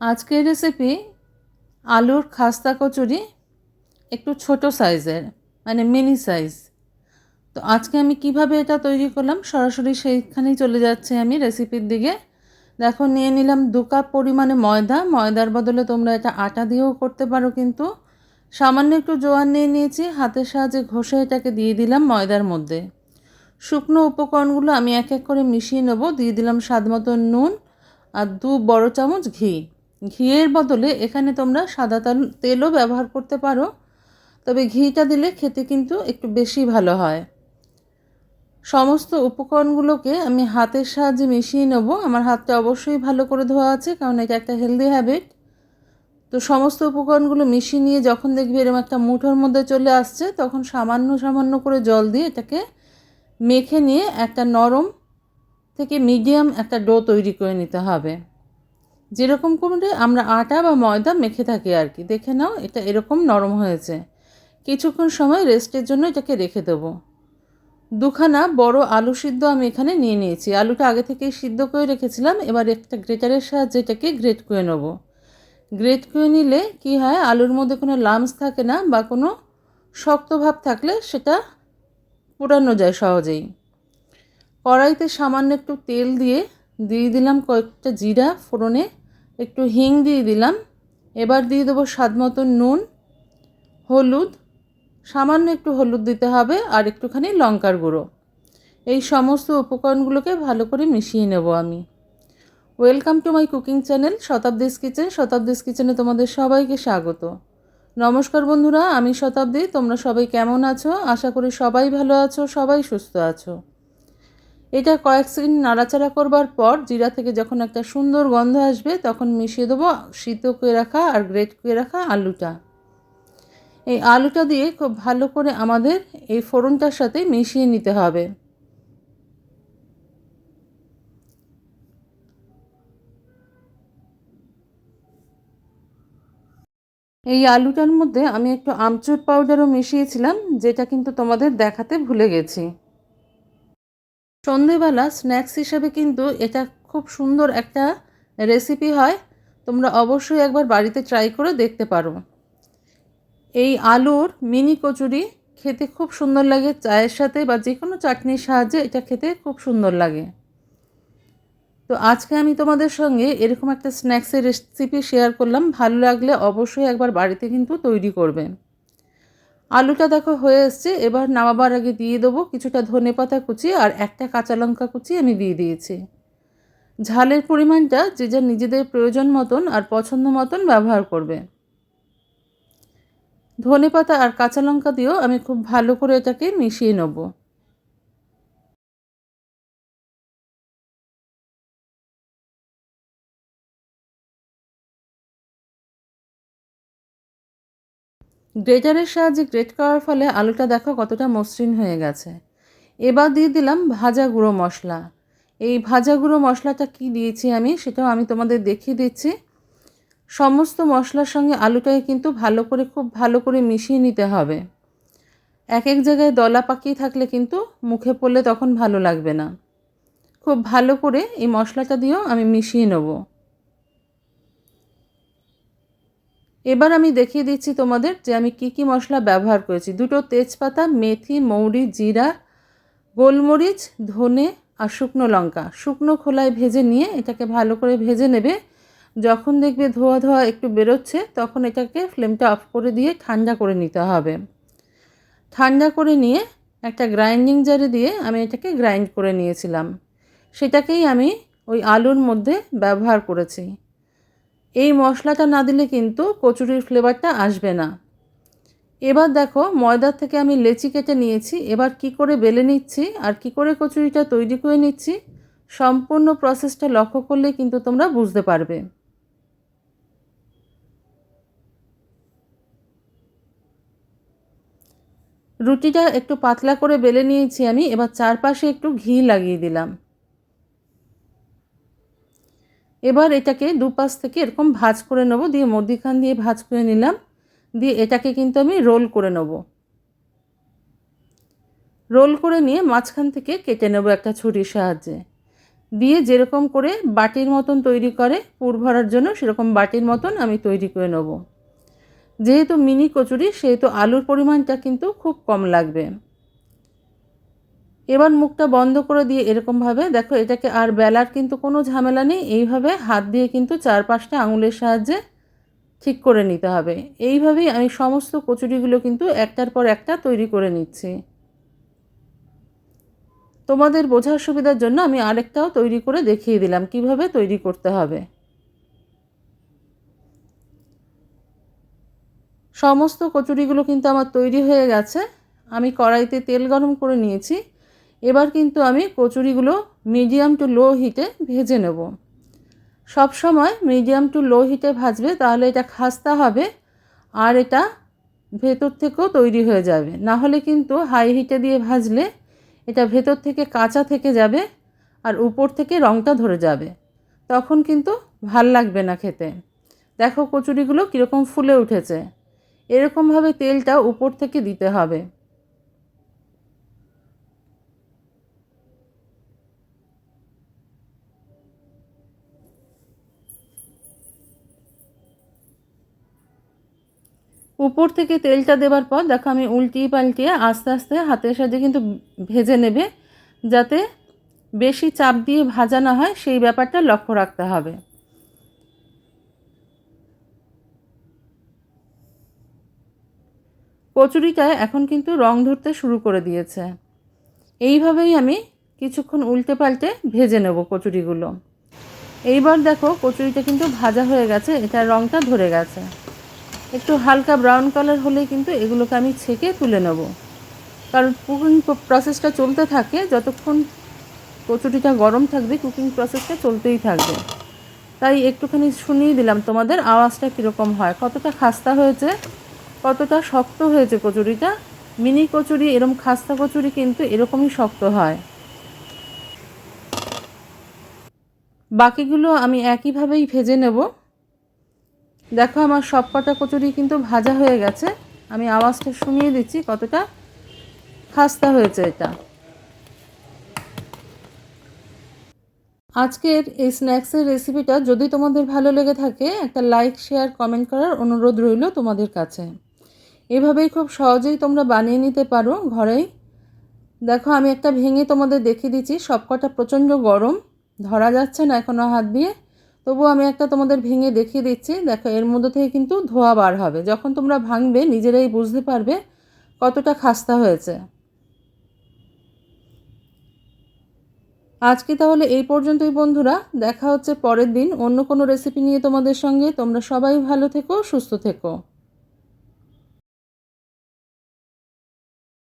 আজকের রেসিপি আলুর খাস্তা কচুরি একটু ছোট সাইজের মানে মিনি সাইজ তো আজকে আমি কীভাবে এটা তৈরি করলাম, সরাসরি সেইখানেই চলে যাচ্ছে আমি রেসিপির দিকে। দেখো, নিয়ে নিলাম দু কাপ পরিমাণে ময়দা। ময়দার বদলে তোমরা এটা আটা দিয়েও করতে পারো কিন্তু। সামান্য একটু জোয়ান নিয়ে নিয়েছি, হাতের সাহায্যে ঘষে এটাকে দিয়ে দিলাম ময়দার মধ্যে। শুকনো উপকরণগুলো আমি এক এক করে মিশিয়ে নেব। দিয়ে দিলাম স্বাদ মতো নুন আর দু বড় চামচ ঘি। ঘিয়ের বদলে এখানে তোমরা সাদা তেল, তেলও ব্যবহার করতে পারো। তবে ঘিটা দিলে খেতে কিন্তু একটু বেশি ভালো হয়। সমস্ত উপকরণগুলোকে আমি হাতের সাহায্যে মিশিয়ে নেব। আমার হাতটা অবশ্যই ভালো করে ধোয়া আছে, কারণ এটা একটা হেলদি হ্যাবিট তো সমস্ত উপকরণগুলো মিশিয়ে নিয়ে যখন দেখবি এরকম একটা মুঠোর মধ্যে চলে আসছে, তখন সামান্য সামান্য করে জল দিয়ে এটাকে মেখে নিয়ে একটা নরম থেকে মিডিয়াম একটা ডো তৈরি করে নিতে হবে। যেরকম করে আমরা আটা বা ময়দা মেখে থাকি আর কি। দেখে নাও, এটা এরকম নরম হয়েছে। কিছুক্ষণ সময় রেস্টের জন্য এটাকে রেখে দেবো। দুখানা বড় আলু সিদ্ধ আমি এখানে নিয়ে নিয়েছি। আলুটা আগে থেকেই সিদ্ধ করে রেখেছিলাম, এবার একটা গ্রেটারের সাহায্যে এটাকে গ্রেট করে নেব। গ্রেট করে নিলে কি হয়, আলুর মধ্যে কোনো লামস থাকে না বা কোনো শক্ত ভাব থাকলে সেটা পোড়ানো যায় সহজেই। কড়াইতে সামান্য একটু তেল দিয়ে দিয়ে দিলাম কয়েকটা জিরা ফোড়নে, একটু হিং দিয়ে দিলাম। এবার দিয়ে দেবো স্বাদ নুন, হলুদ, সামান্য একটু হলুদ দিতে হবে আর একটুখানি লঙ্কার গুঁড়ো। এই সমস্ত উপকরণগুলোকে ভালো করে মিশিয়ে নেব আমি। Welcome to my cooking channel, Shatabdi's kitchen. Shatabdi's কিচেনে তোমাদের সবাইকে স্বাগত। নমস্কার বন্ধুরা, আমি শতাব্দী। তোমরা সবাই কেমন আছো? আশা করি সবাই ভালো আছো, সবাই সুস্থ আছো। এটা কয়েক সেকেন্ড নাড়াচাড়া করবার পর জিরা থেকে যখন একটা সুন্দর গন্ধ আসবে, তখন মিশিয়ে দেবো শীত করে রাখা আর গ্রেট করে রাখা আলুটা। এই আলুটা দিয়ে খুব ভালো করে আমাদের এই ফোড়নটার সাথে মিশিয়ে নিতে হবে। এই আলুটার মধ্যে আমি একটু আমচুর পাউডারও মিশিয়েছিলাম, যেটা কিন্তু তোমাদের দেখাতে ভুলে গেছি। সন্ধেবেলা স্ন্যাক্স হিসাবে কিন্তু এটা খুব সুন্দর একটা রেসিপি হয়। তোমরা অবশ্যই একবার বাড়িতে ট্রাই করে দেখতে পারো। এই আলুর মিনি কচুরি খেতে খুব সুন্দর লাগে। চায়ের সাথে বা যে কোনো চাটনির সাহায্যে এটা খেতে খুব সুন্দর লাগে। তো আজকে আমি তোমাদের সঙ্গে এরকম একটা স্ন্যাক্সের রেসিপি শেয়ার করলাম। ভালো লাগলে অবশ্যই একবার বাড়িতে কিন্তু তৈরি করবে। আলুটা দেখো হয়ে এসছে, এবার নামাবার আগে দিয়ে দেবো কিছুটা ধনে পাতা কুচি আর একটা কাঁচা লঙ্কা কুচি আমি দিয়ে দিয়েছি। ঝালের পরিমাণটা যে যার নিজেদের প্রয়োজন মতন আর পছন্দ মতন ব্যবহার করবে। ধনে পাতা আর কাঁচা লঙ্কা দিয়েও আমি খুব ভালো করে এটাকে মিশিয়ে নেব। গ্রেটারের সাহায্যে গ্রেট করার ফলে আলুটা দেখো কতটা মসৃণ হয়ে গেছে। এবার দিয়ে দিলাম ভাজা গুঁড়ো মশলা। এই ভাজা গুঁড়ো মশলাটা কি দিয়েছি আমি সেটাও আমি তোমাদের দেখিয়ে দিচ্ছি। সমস্ত মশলার সঙ্গে আলুটাকে কিন্তু ভালো করে, খুব ভালো করে মিশিয়ে নিতে হবে। এক এক জায়গায় দলা পাকিয়ে থাকলে কিন্তু মুখে পড়লে তখন ভালো লাগবে না। খুব ভালো করে এই মশলাটা দিয়েও আমি মিশিয়ে নেব। এবার আমি দেখিয়ে দিচ্ছি তোমাদের যে আমি কি কি মশলা ব্যবহার করেছি। দুটো তেজপাতা, মেথি, মৌরি, জিরা, গোলমরিচ, ধনে আর শুকনো লঙ্কা। শুকনো খোলায় ভেজে নিয়ে এটাকে ভালো করে ভেজে নেবে। যখন দেখবে ধোয়া ধোয়া একটু বেরোচ্ছে, তখন এটাকে ফ্লেমটা অফ করে দিয়ে ঠান্ডা করে নিতে হবে। ঠান্ডা করে নিয়ে একটা গ্রাইন্ডিং জারে দিয়ে আমি এটাকে গ্রাইন্ড করে নিয়েছিলাম। সেটাকেই আমি ওই আলুর মধ্যে ব্যবহার করেছি। এই মশলাটা না দিলে কিন্তু কচুরির ফ্লেভারটা আসবে না। এবার দেখো ময়দার থেকে আমি লেচি কেটে নিয়েছি। এবার কি করে বেলে নিচ্ছি আর কি করে কচুরিটা তৈরি করে নিচ্ছি, সম্পূর্ণ প্রসেসটা লক্ষ্য করলে কিন্তু তোমরা বুঝতে পারবে। রুটিটা একটু পাতলা করে বেলে নিয়েছি আমি। এবার চারপাশে একটু ঘি লাগিয়ে দিলাম। এবার এটাকে দুপাশ থেকে এরকম ভাজ করে নেব, দিয়ে মধ্যিখান দিয়ে ভাজ করে নিলাম, দিয়ে এটাকে কিন্তু আমি রোল করে নেব। রোল করে নিয়ে মাঝখান থেকে কেটে নেব একটা ছুরির সাহায্যে। দিয়ে যেরকম করে বাটির মতন তৈরি করে, পুর ভরার জন্য সেরকম বাটির মতন আমি তৈরি করে নেব। যেহেতু মিনি কচুরি, সেহেতু আলুর পরিমাণটা কিন্তু খুব কম লাগবে। এবার মুখটা বন্ধ করে দিয়ে এরকমভাবে, দেখো এটাকে আর বেলার কিন্তু কোনো ঝামেলা নেই, এইভাবে হাত দিয়ে কিন্তু চার পাঁচটা আঙুলের সাহায্যে ঠিক করে নিতে হবে। এইভাবেই আমি সমস্ত কচুরিগুলো কিন্তু একটার পর একটা তৈরি করে নিচ্ছি। তোমাদের বোঝার সুবিধার জন্য আমি আরেকটাও তৈরি করে দেখিয়ে দিলাম, কীভাবে তৈরি করতে হবে। সমস্ত কচুরিগুলো কিন্তু আমার তৈরি হয়ে গেছে। আমি কড়াইতে তেল গরম করে নিয়েছি। এবার কিন্তু আমি কচুরিগুলো মিডিয়াম টু লো হিটে ভেজে নেব। সব সময় মিডিয়াম টু লো হিটে ভাজবে, তাহলে এটা খাস্তা হবে আর এটা ভেতর থেকেও তৈরি হয়ে যাবে। না হলে কিন্তু হাই হিটে দিয়ে ভাজলে এটা ভেতর থেকে কাঁচা থেকে যাবে আর উপর থেকে রঙটা ধরে যাবে। তখন কিন্তু ভালো লাগবে না খেতে। দেখো কচুরিগুলো কীরকম ফুলে উঠেছে। এরকমভাবে তেলটা উপর থেকে দিতে হবে। উপর থেকে তেলটা দেওয়ার পর, দেখো আমি উল্টিয়ে পাল্টিয়ে আস্তে আস্তে হাতের সাহায্যে কিন্তু ভেজে নেবে, যাতে বেশি চাপ দিয়ে ভাজা না হয়, সেই ব্যাপারটা লক্ষ্য রাখতে হবে। কচুরিটা এখন কিন্তু রং ধরতে শুরু করে দিয়েছে। এইভাবেই আমি কিছুক্ষণ উল্টে পাল্টে ভেজে নেব কচুরিগুলো। এইবার দেখো কচুরিটা কিন্তু ভাজা হয়ে গেছে এটা রংটা ধরে গেছে। একটু হালকা ব্রাউন কালার হলে কিন্তু এগুলোকে আমি ছেঁকে তুলে নেব। কারণ কুকিং প্রসেসটা চলতে থাকে, যতক্ষণ কচুরিটা গরম থাকবে কুকিং প্রসেসটা চলতেই থাকবে। তাই একটুখানি শুনিয়ে দিলাম, তোমাদের আওয়াজটা কীরকম হয়? কতটা খাস্তা হয়েছে? কতটা শক্ত হয়েছে কচুরিটা? মিনি কচুরি এরকম খাস্তা কচুরি কিন্তু এরকমই শক্ত হয়। বাকিগুলো আমি একইভাবেই ভেজে নেব। দেখো আমার সব কটা কচুরি কিন্তু ভাজা হয়ে গেছে। আমি আওয়াজটা শুনিয়ে দিচ্ছি কতটা খাস্তা হয়েছে এটা। আজকের এই স্ন্যাক্সের রেসিপিটা যদি তোমাদের ভালো লেগে থাকে, একটা লাইক, শেয়ার, কমেন্ট করার অনুরোধ রইল তোমাদের কাছে। এভাবেই খুব সহজেই তোমরা বানিয়ে নিতে পারো ঘরেই। দেখো, আমি একটা ভেঙে তোমাদের দেখিয়ে দিচ্ছি, সবকটা প্রচণ্ড গরম, ধরা যাচ্ছে না এখনও হাত দিয়ে। তবু আমি একটা তোমাদের ভেঙে দেখিয়ে দিচ্ছি। দেখো, এর মধ্যে থেকে কিন্তু ধোয়া বার হবে। যখন তোমরা ভাঙবে, নিজেরাই বুঝতে পারবে কতটা খাস্তা হয়েছে। আজকে তাহলে এই পর্যন্তই বন্ধুরা। দেখা হচ্ছে পরের দিন। অন্য কোনো রেসিপি নিয়ে তোমাদের সঙ্গে। তোমরা সবাই ভালো থেকো, সুস্থ থেকো।